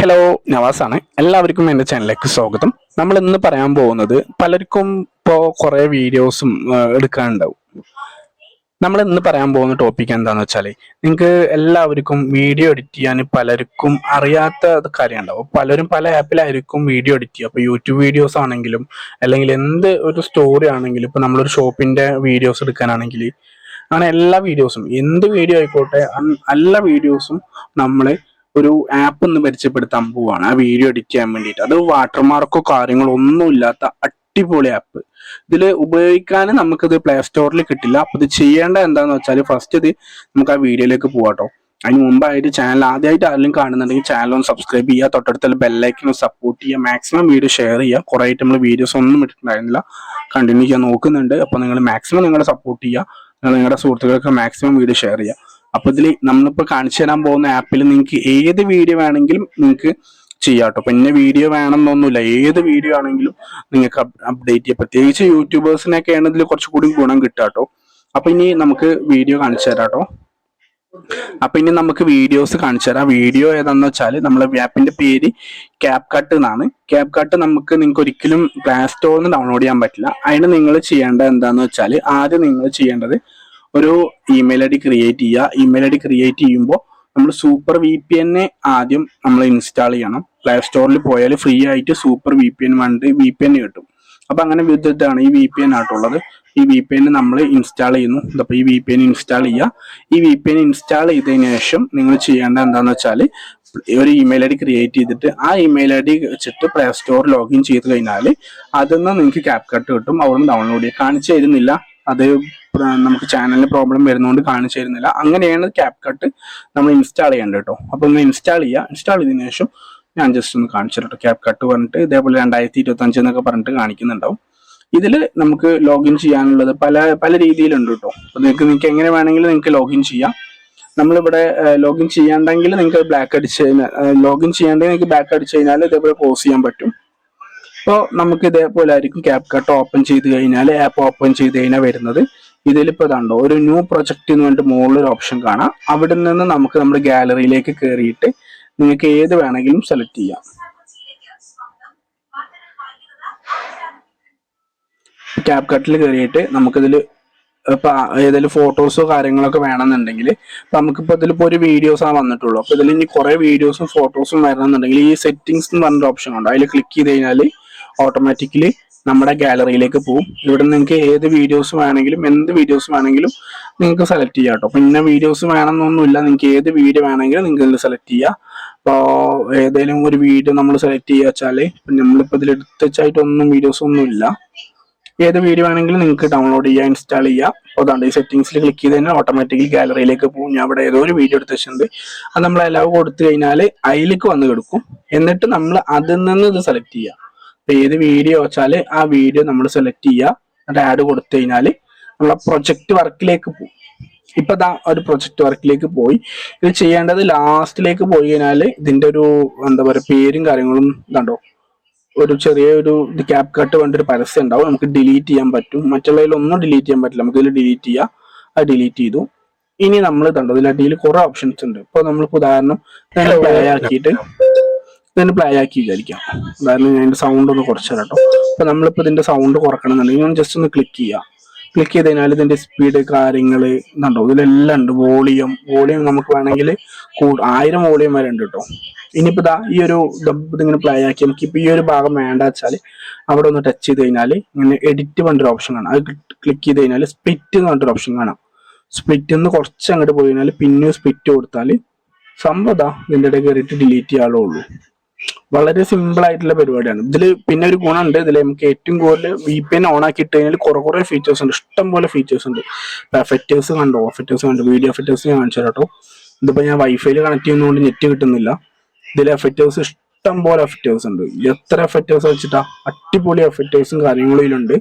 Hello Nawaz ആണ് എല്ലാവർക്കും എന്റെ ചാനലിലേക്ക് സ്വാഗതം. നമ്മൾ ഇന്ന് പറയാൻ പോകുന്നത് പലർക്കും ഇപ്പോൾ കുറേ വീഡിയോസും എടുക്കാനുണ്ടാവും. നമ്മൾ ഇന്ന് പറയാൻ പോകുന്ന ടോപ്പിക് എന്താണെന്ന് വെച്ചാൽ നിങ്ങൾക്ക് എല്ലാവർക്കും വീഡിയോ എഡിറ്റ് ചെയ്യാൻ പലർക്കും അറിയാത്ത കാര്യം ഉണ്ടാവും പലരും പല ആപ്പിലായിരിക്കും വീഡിയോ എഡിറ്റ് ചെയ്യുക. അപ്പോൾ യൂട്യൂബ് വീഡിയോസ് ആണെങ്കിലും അല്ലെങ്കിൽ എന്ത് ഒരു സ്റ്റോറി ആണെങ്കിലും ഇപ്പോൾ നമ്മളൊരു ഷോപ്പിന്റെ വീഡിയോസ് എടുക്കാനാണെങ്കിൽ അങ്ങനെ എല്ലാ വീഡിയോസും എന്ത് വീഡിയോ ആയിക്കോട്ടെ എല്ലാ വീഡിയോസും നമ്മൾ ഒരു ആപ്പ് ഒന്ന് പരിചയപ്പെടുത്താൻ പോവാണ്. ആ വീഡിയോ എഡിറ്റ് ചെയ്യാൻ വേണ്ടിയിട്ട്. അത് വാട്ടർമാർക്കോ കാര്യങ്ങളോ ഒന്നും ഇല്ലാത്ത അടിപൊളി ആപ്പ് ഇതിൽ ഉപയോഗിക്കാൻ നമുക്കിത് പ്ലേ സ്റ്റോറിൽ കിട്ടില്ല. അപ്പൊ ഇത് ചെയ്യേണ്ട എന്താന്ന് വെച്ചാൽ ഫസ്റ്റ് ഇത് നമുക്ക് ആ വീഡിയോയിലേക്ക് പോവാട്ടോ. അതിന് മുമ്പായിട്ട് ചാനൽ ആദ്യമായിട്ട് ആരെങ്കിലും കാണുന്നുണ്ടെങ്കിൽ ചാനൽ ഒന്ന് സബ്സ്ക്രൈബ് ചെയ്യുക. തൊട്ടടുത്തുള്ള ബെല്ലൈക്കൻ സപ്പോർട്ട് ചെയ്യുക. മാക്സിമം വീഡിയോ ഷെയർ ചെയ്യുക. കുറേ ആയിട്ട് നമ്മൾ വീഡിയോസ് ഒന്നും ഇട്ടിട്ടുണ്ടായിരുന്നില്ല. കണ്ടിന്യൂ ചെയ്യാൻ നോക്കുന്നുണ്ട്. അപ്പൊ നിങ്ങൾ മാക്സിമം നിങ്ങളെ സപ്പോർട്ട് ചെയ്യുക. നിങ്ങളുടെ സുഹൃത്തുക്കൾക്ക് മാക്സിമം വീഡിയോ ഷെയർ ചെയ്യുക. അപ്പൊ ഇതിൽ നമ്മളിപ്പോ കാണിച്ചു തരാൻ പോകുന്ന ആപ്പിൽ നിങ്ങൾക്ക് ഏത് വീഡിയോ വേണമെങ്കിലും നിങ്ങൾക്ക് ചെയ്യാം കേട്ടോ പിന്നെ വീഡിയോ വേണമെന്നൊന്നുമില്ല. ഏത് വീഡിയോ ആണെങ്കിലും നിങ്ങൾക്ക് അപ്ഡേറ്റ് ചെയ്യാം. പ്രത്യേകിച്ച് യൂട്യൂബേഴ്സിനൊക്കെയാണ് ഇതിൽ കുറച്ചുകൂടി ഗുണം കിട്ടുക കേട്ടോ അപ്പൊ ഇനി നമുക്ക് വീഡിയോ കാണിച്ചു തരാം കേട്ടോ അപ്പൊ ഇനി നമുക്ക് വീഡിയോസ് കാണിച്ചു തരാം. വീഡിയോ ഏതാന്ന് വെച്ചാൽ നമ്മളെ ആപ്പിന്റെ പേര് ക്യാപ് കട്ട് എന്നാണ്. ക്യാപ് കട്ട് നമുക്ക് നിങ്ങൾക്ക് ഒരിക്കലും പ്ലേ സ്റ്റോറിൽ നിന്ന് ഡൗൺലോഡ് ചെയ്യാൻ പറ്റില്ല. അതിന് നിങ്ങൾ ചെയ്യേണ്ടത് എന്താന്ന് വെച്ചാൽ ആദ്യം നിങ്ങൾ ചെയ്യേണ്ടത് ഒരു ഇമെയിൽ ഐ ഡി ക്രിയേറ്റ് ചെയ്യുക. ഇമെയിൽ ഐ ഡി ക്രിയേറ്റ് ചെയ്യുമ്പോൾ നമ്മൾ സൂപ്പർ വി പി എന്നെ ആദ്യം നമ്മൾ ഇൻസ്റ്റാൾ ചെയ്യണം. പ്ലേ സ്റ്റോറിൽ പോയാൽ ഫ്രീ ആയിട്ട് സൂപ്പർ വി പി എൻ വേണ്ടി വി പി എൻ കിട്ടും. അപ്പൊ അങ്ങനെ വിധത്താണ് ഈ വി പി എൻ ആയിട്ടുള്ളത്. ഈ വി പി എൻ നമ്മൾ ഇൻസ്റ്റാൾ ചെയ്യുന്നു. അപ്പൊ ഈ വി പി എൻ ഇൻസ്റ്റാൾ ചെയ്യുക. ഈ വി പി എൻ ഇൻസ്റ്റാൾ ചെയ്തതിനു ശേഷം നിങ്ങൾ ചെയ്യേണ്ടത് എന്താണെന്ന് വെച്ചാൽ ഒരു ഇമെയിൽ ഐ ഡി ക്രിയേറ്റ് ചെയ്തിട്ട് ആ ഇമെയിൽ ഐ ഡി വെച്ചിട്ട് പ്ലേ സ്റ്റോർ ലോഗിൻ ചെയ്ത് കഴിഞ്ഞാൽ അതിൽ നിന്ന് നിങ്ങൾക്ക് ക്യാപ് കട്ട്. കിട്ടും നിന്ന് ഡൗൺലോഡ് ചെയ്യുക കാണിച്ചു തരുന്നില്ല. അത് നമുക്ക് ചാനലിന് പ്രോബ്ലം വരുന്നതുകൊണ്ട് കാണിച്ചു തരുന്നില്ല. അങ്ങനെയാണ് ക്യാപ് കട്ട് നമ്മൾ ഇൻസ്റ്റാൾ ചെയ്യേണ്ടത് കേട്ടോ അപ്പൊ ഒന്ന് ഇൻസ്റ്റാൾ ചെയ്യുക ഇൻസ്റ്റാൾ ചെയ്തതിനു ശേഷം ഞാൻ ജസ്റ്റ് ഒന്ന് കാണിച്ചു തരാം ക്യാപ് കട്ട് പറഞ്ഞിട്ട്. ഇതേപോലെ രണ്ടായിരത്തി ഇരുപത്തി അഞ്ച് എന്നൊക്കെ പറഞ്ഞിട്ട് കാണിക്കുന്നുണ്ടാവും. ഇതിൽ നമുക്ക് ലോഗിൻ ചെയ്യാനുള്ളത് പല പല രീതിയിലുണ്ട് കേട്ടോ അപ്പോൾ നിങ്ങൾക്ക് നിങ്ങൾക്ക് എങ്ങനെ വേണമെങ്കിലും നിങ്ങൾക്ക് ലോഗിൻ ചെയ്യാം. നമ്മളിവിടെ ലോഗിൻ ചെയ്യാണ്ടെങ്കിൽ നിങ്ങൾക്ക് ബ്ലാക്ക് അടിച്ച് കഴിഞ്ഞാൽ ലോഗിൻ ചെയ്യാണ്ടെങ്കിൽ നിങ്ങൾക്ക് ബാക്ക് അടിച്ച് കഴിഞ്ഞാൽ ഇതേപോലെ ക്ലോസ് ചെയ്യാൻ പറ്റും. അപ്പോൾ നമുക്ക് ഇതേപോലെ ആയിരിക്കും ക്യാപ് കട്ട് ഓപ്പൺ ചെയ്ത് കഴിഞ്ഞാൽ ആപ്പ് ഓപ്പൺ ചെയ്ത് കഴിഞ്ഞാൽ വരുന്നത്. ഇതിലിപ്പോൾ കണ്ടോ ഒരു ന്യൂ പ്രൊജക്റ്റ് എന്ന് പറഞ്ഞിട്ട് ഒരു ഓപ്ഷൻ കാണാം. അവിടെ നിന്ന് നമുക്ക് നമ്മുടെ ഗാലറിയിലേക്ക് കയറിയിട്ട് നിങ്ങൾക്ക് ഏത് വേണമെങ്കിലും സെലക്ട് ചെയ്യാം. ക്യാപ് കട്ടിൽ കയറിയിട്ട് നമുക്കിതിൽ ഇപ്പൊ ഏതെങ്കിലും ഫോട്ടോസോ കാര്യങ്ങളൊക്കെ വേണമെന്നുണ്ടെങ്കിൽ ഇപ്പൊ നമുക്കിപ്പോ ഇതിലിപ്പോ ഒരു വീഡിയോസ് ആണ് വന്നിട്ടുള്ളൂ. അപ്പൊ ഇതിൽ ഇനി കുറെ വീഡിയോസും ഫോട്ടോസും വരണമെന്നുണ്ടെങ്കിൽ ഈ സെറ്റിങ്സ് എന്ന് പറഞ്ഞൊരു ഓപ്ഷൻ ഉണ്ട്. അതിൽ ക്ലിക്ക് ചെയ്ത് കഴിഞ്ഞാൽ ഓട്ടോമാറ്റിക്കലി നമ്മുടെ ഗാലറിയിലേക്ക് പോകും ഇവിടെ നിങ്ങൾക്ക് ഏത് വീഡിയോസ് വേണമെങ്കിലും എന്ത് വീഡിയോസ് വേണമെങ്കിലും നിങ്ങൾക്ക് സെലക്ട് ചെയ്യാം കേട്ടോ. അപ്പം ഇന്ന വീഡിയോസ് വേണമെന്നൊന്നുമില്ല. നിങ്ങൾക്ക് ഏത് വീഡിയോ വേണമെങ്കിലും നിങ്ങൾക്ക് ഇതിൽ സെലക്ട് ചെയ്യാം. അപ്പോൾ ഏതെങ്കിലും ഒരു വീഡിയോ നമ്മൾ സെലക്ട് ചെയ്യുക വെച്ചാൽ നമ്മളിപ്പോൾ ഇതിൽ എടുത്തച്ചായിട്ടൊന്നും വീഡിയോസ് ഒന്നുമില്ല. ഏത് വീഡിയോ വേണമെങ്കിലും നിങ്ങൾക്ക് ഡൗൺലോഡ് ചെയ്യുക ഇൻസ്റ്റാൾ ചെയ്യുക അപ്പോൾ അതാണ്ട് ഈ സെറ്റിംഗ്സിൽ ക്ലിക്ക് ചെയ്ത് കഴിഞ്ഞാൽ ഓട്ടോമാറ്റിക്കലി ഗാലറിയിലേക്ക് പോകും. ഞാൻ അവിടെ ഏതോ ഒരു വീഡിയോ എടുത്ത് വെച്ചിട്ടുണ്ട്. അത് നമ്മൾ എല്ലാവരും കൊടുത്തു കഴിഞ്ഞാൽ അതിലേക്ക് വന്ന് കിടക്കും. എന്നിട്ട് നമ്മൾ അതിൽ നിന്ന് ഇത് സെലക്ട് ചെയ്യുക ഏത് വീഡിയോ വെച്ചാൽ ആ വീഡിയോ നമ്മൾ സെലക്ട് ചെയ്യുക. എന്നിട്ട് ആഡ് കൊടുത്തു കഴിഞ്ഞാൽ നമ്മളെ പ്രൊജക്ട് വർക്കിലേക്ക് പോകും ഇപ്പൊ ദാ ഒരു പ്രൊജക്ട് വർക്കിലേക്ക് പോയി. ഇത് ചെയ്യേണ്ടത് ലാസ്റ്റിലേക്ക് പോയി കഴിഞ്ഞാൽ ഇതിന്റെ ഒരു എന്താ പറയുക പേരും കാര്യങ്ങളും ഇതുണ്ടോ? ഒരു ചെറിയൊരു ഇത് ക്യാപ് കട്ട് വേണ്ട ഒരു പരസ്യം ഉണ്ടാവും. നമുക്ക് ഡിലീറ്റ് ചെയ്യാൻ പറ്റും. മറ്റുള്ളതിലൊന്നും ഡിലീറ്റ് ചെയ്യാൻ പറ്റില്ല. നമുക്ക് ഇതിൽ ഡിലീറ്റ് ചെയ്യാം. അത് ഡിലീറ്റ് ചെയ്തു. ഇനി നമ്മൾ ഇതുണ്ടോ? ഇതിൽ അടിയിൽ കുറെ ഓപ്ഷൻസ് ഉണ്ട്. ഇപ്പൊ നമ്മളിപ്പോ ഉദാഹരണം പ്ലേ ആക്കിയിട്ട് ഇതിന് പ്ലേ ആക്കി വിചാരിക്കാം. എന്തായാലും ഞാൻ ഇതിന്റെ സൗണ്ട് ഒന്ന് കുറച്ച് തരാം കേട്ടോ അപ്പൊ നമ്മളിപ്പോ ഇതിന്റെ സൗണ്ട് കുറക്കണമെന്നുണ്ടെങ്കിൽ ഞാൻ ജസ്റ്റ് ഒന്ന് ക്ലിക്ക് ചെയ്യാം. ക്ലിക്ക് ചെയ്ത് കഴിഞ്ഞാൽ ഇതിന്റെ സ്പീഡ് കാര്യങ്ങൾ ഇതുണ്ടോ ഇതിലെല്ലാം ഉണ്ട്. വോളിയം വോളിയം നമുക്ക് വേണമെങ്കിൽ കൂ- ആയിരം വോളിയം വരെ ഉണ്ട് കേട്ടോ. ഇനിയിപ്പോ ഇതാ ഈ ഒരു ഇതിങ്ങനെ പ്ലേ ആക്കി നമുക്ക് ഇപ്പൊ ഈ ഒരു ഭാഗം വേണ്ട വെച്ചാൽ അവിടെ ഒന്ന് ടച്ച് ചെയ്ത് കഴിഞ്ഞാൽ ഇങ്ങനെ എഡിറ്റ് പറഞ്ഞൊരു ഓപ്ഷൻ കാണാം. അത് ക്ലിക്ക് ചെയ്ത് കഴിഞ്ഞാൽ സ്പ്ലിറ്റ് എന്ന് പറഞ്ഞൊരു ഓപ്ഷൻ കാണാം. സ്പ്ലിറ്റ് നിന്ന് കുറച്ച് അങ്ങോട്ട് പോയി കഴിഞ്ഞാൽ പിന്നെ സ്പ്ലിറ്റ് കൊടുത്താൽ സംഭവം ഇതാ ഇതിന്റെ ഇടയിൽ കയറിയിട്ട് ഡിലീറ്റ് ചെയ്യാളേ ഉള്ളൂ. വളരെ സിമ്പിൾ ആയിട്ടുള്ള പരിപാടിയാണ്. ഇതിൽ പിന്നെ ഒരു ഗുണമുണ്ട്. ഇതിൽ നമുക്ക് ഏറ്റവും കൂടുതൽ വി പി എൻ ഓൺ ആക്കി ഇട്ട് കഴിഞ്ഞാൽ കുറെ കുറെ ഫീച്ചേഴ്സ് ഉണ്ട്. ഇഷ്ടം പോലെ ഫീച്ചേഴ്സ് ഉണ്ട്. എഫക്റ്റേഴ്സ് കണ്ടോ? എഫക്റ്റേഴ്സ് കണ്ടോ? വീഡിയോ എഫക്റ്റേഴ്സ് ഞാൻ കാണിച്ചു കേട്ടോ ഇതിപ്പോ ഞാൻ വൈഫൈയിൽ കണക്ട് ചെയ്യുന്നതുകൊണ്ട് നെറ്റ് കിട്ടുന്നില്ല. ഇതിൽ എഫക്റ്റേഴ്സ് ഇഷ്ടം പോലെ എഫക്റ്റേഴ്സ് ഉണ്ട്. എത്ര എഫക്റ്റേഴ്സ് വെച്ചിട്ടാ? അടിപൊളി എഫക്റ്റേഴ്സും കാര്യങ്ങളും ഇതിലുണ്ട്.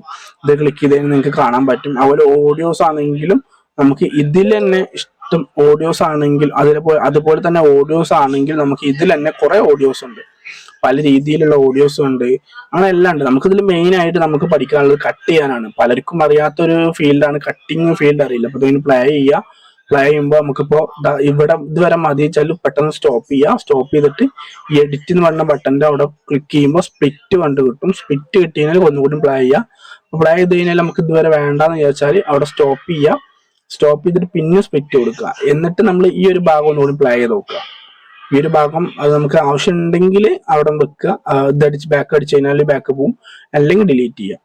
ഇത് ക്ലിക്ക് ചെയ്ത് നിങ്ങൾക്ക് കാണാൻ പറ്റും. അതുപോലെ ഓഡിയോസ് ആണെങ്കിലും നമുക്ക് ഇതിൽ തന്നെ ഇഷ്ടം ഓഡിയോസ് ആണെങ്കിൽ അതുപോലെ അതുപോലെ തന്നെ ഓഡിയോസ് ആണെങ്കിൽ നമുക്ക് ഇതിൽ തന്നെ കുറെ ഓഡിയോസ് ഉണ്ട്. പല രീതിയിലുള്ള ഓഡിയോസ് ഉണ്ട്. അങ്ങനെ എല്ലാം ഉണ്ട്. നമുക്ക് ഇതിൽ മെയിൻ ആയിട്ട് നമുക്ക് പഠിക്കാനുള്ളത് കട്ട് ചെയ്യാനാണ്. പലർക്കും അറിയാത്തൊരു ഫീൽഡാണ് കട്ടിങ് ഫീൽഡ് അറിയില്ല. അപ്പൊ ഇതിന് പ്ലേ ചെയ്യുക. പ്ലേ ചെയ്യുമ്പോൾ നമുക്കിപ്പോ ഇവിടെ ഇതുവരെ മതി വെച്ചാൽ പെട്ടെന്ന് സ്റ്റോപ്പ് ചെയ്യുക. സ്റ്റോപ്പ് ചെയ്തിട്ട് എഡിറ്റ് എന്ന് പറഞ്ഞ ബട്ടന്റെ അവിടെ ക്ലിക്ക് ചെയ്യുമ്പോൾ സ്പ്ലിറ്റ് കണ്ടു കിട്ടും. സ്പ്ലിറ്റ് കിട്ടിയതിനാൽ ഒന്നുകൂടി പ്ലേ ചെയ്യുക. പ്ലേ ചെയ്ത് കഴിഞ്ഞാൽ നമുക്ക് ഇതുവരെ വേണ്ടെന്ന് വിചാരിച്ചാൽ അവിടെ സ്റ്റോപ്പ് ചെയ്യാം സ്റ്റോപ്പ് ചെയ്തിട്ട് പിന്നെ സ്പ്ലിറ്റ് കൊടുക്കുക. എന്നിട്ട് നമ്മൾ ഈ ഒരു ഭാഗം ഒന്നുകൂടി പ്ലേ ചെയ്ത് നോക്കുക. ഈ ഒരു ഭാഗം അത് നമുക്ക് ആവശ്യമുണ്ടെങ്കിൽ അവിടെ വെക്കുക. ഇതടിച്ച് ബാക്ക് അടിച്ച് കഴിഞ്ഞാൽ ബാക്ക് പോവും. അല്ലെങ്കിൽ ഡിലീറ്റ് ചെയ്യുക.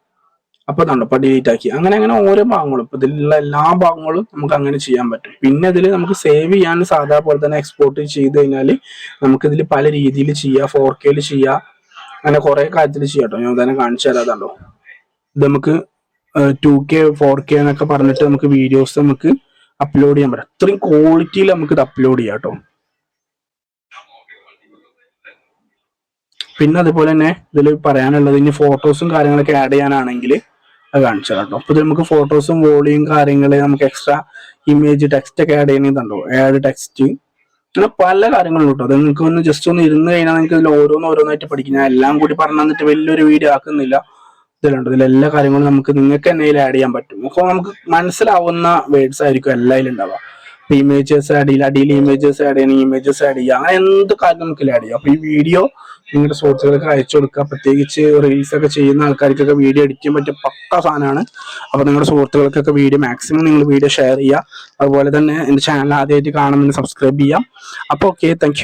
അപ്പൊ കണ്ടോ അപ്പൊ ഡിലീറ്റ് ആക്കി. അങ്ങനെ അങ്ങനെ ഓരോ ഭാഗങ്ങളും. ഇപ്പൊ ഇതിലുള്ള എല്ലാ ഭാഗങ്ങളും നമുക്ക് അങ്ങനെ ചെയ്യാൻ പറ്റും. പിന്നെ ഇതിൽ നമുക്ക് സേവ് ചെയ്യാൻ സാധാ പോലെ തന്നെ എക്സ്പോർട്ട് ചെയ്ത് കഴിഞ്ഞാൽ നമുക്ക് ഇതിൽ പല രീതിയിൽ ചെയ്യാം. ഫോർ കെയിൽ ചെയ്യാം. അങ്ങനെ കുറെ കാര്യത്തിൽ ചെയ്യാം കേട്ടോ ഞാൻ തന്നെ കാണിച്ചു തരാതാണ്ടോ ഇത് നമുക്ക് ടു കെ ഫോർ കെ എന്നൊക്കെ പറഞ്ഞിട്ട് നമുക്ക് വീഡിയോസ് നമുക്ക് അപ്ലോഡ് ചെയ്യാൻ പറ്റും. അത്രയും ക്വാളിറ്റിയിൽ നമുക്ക് ഇത് അപ്ലോഡ് ചെയ്യാം കേട്ടോ. പിന്നെ അതുപോലെ തന്നെ ഇതിൽ പറയാനുള്ളത് ഇനി ഫോട്ടോസും കാര്യങ്ങളൊക്കെ ആഡ് ചെയ്യാനാണെങ്കിൽ അത് കാണിച്ചു കേട്ടോ. അപ്പൊ ഇത് നമുക്ക് ഫോട്ടോസും വോളിയും കാര്യങ്ങൾ നമുക്ക് എക്സ്ട്രാ ഇമേജ് ടെക്സ്റ്റ് ഒക്കെ ആഡ് ചെയ്യുന്നുണ്ടോ ആഡ് ടെക്സ്റ്റ് അങ്ങനെ പല കാര്യങ്ങളും കേട്ടോ. അത് നിങ്ങൾക്ക് ഒന്ന് ജസ്റ്റ് ഒന്ന് ഇരുന്ന് കഴിഞ്ഞാൽ നിങ്ങൾക്ക് ഇതിൽ ഓരോന്ന് ഓരോന്നായിട്ട് പഠിക്കും. ഞാൻ എല്ലാം കൂടി പറഞ്ഞു തന്നിട്ട് വലിയൊരു വീഡിയോ ആക്കുന്നില്ല. ഇതിലുണ്ട് എല്ലാ കാര്യങ്ങളും നമുക്ക് നിങ്ങൾക്ക് തന്നെ ഇതിൽ ആഡ് ചെയ്യാൻ പറ്റും. അപ്പോൾ നമുക്ക് മനസ്സിലാവുന്ന വേർഡ്സ് ആയിരിക്കും എല്ലാ ഉണ്ടാവുക. അപ്പൊ ഇമേജസ് ആഡ് ചെയ്യില്ല അടിയിൽ ഇമേജസ് ആഡ് ചെയ്യണം ഇമേജസ് ആഡ് ചെയ്യുക അങ്ങനെ എന്ത് കാര്യം നമുക്ക് ആഡ് ചെയ്യാം. അപ്പൊ ഈ വീഡിയോ നിങ്ങളുടെ സുഹൃത്തുക്കൾക്ക് അയച്ചു കൊടുക്കുക. പ്രത്യേകിച്ച് റീൽസ് ഒക്കെ ചെയ്യുന്ന ആൾക്കാർക്കൊക്കെ വീഡിയോ ചെയ്യാൻ പറ്റിയ പക്ക സാധനമാണ്. അപ്പൊ നിങ്ങളുടെ സുഹൃത്തുക്കൾക്കൊക്കെ വീഡിയോ മാക്സിമം നിങ്ങൾ വീഡിയോ ഷെയർ ചെയ്യുക. അതുപോലെ തന്നെ എന്റെ ചാനൽ ആദ്യമായിട്ട് കാണുന്നതിന് സബ്സ്ക്രൈബ് ചെയ്യാം അപ്പോൾ ഓക്കെ താങ്ക്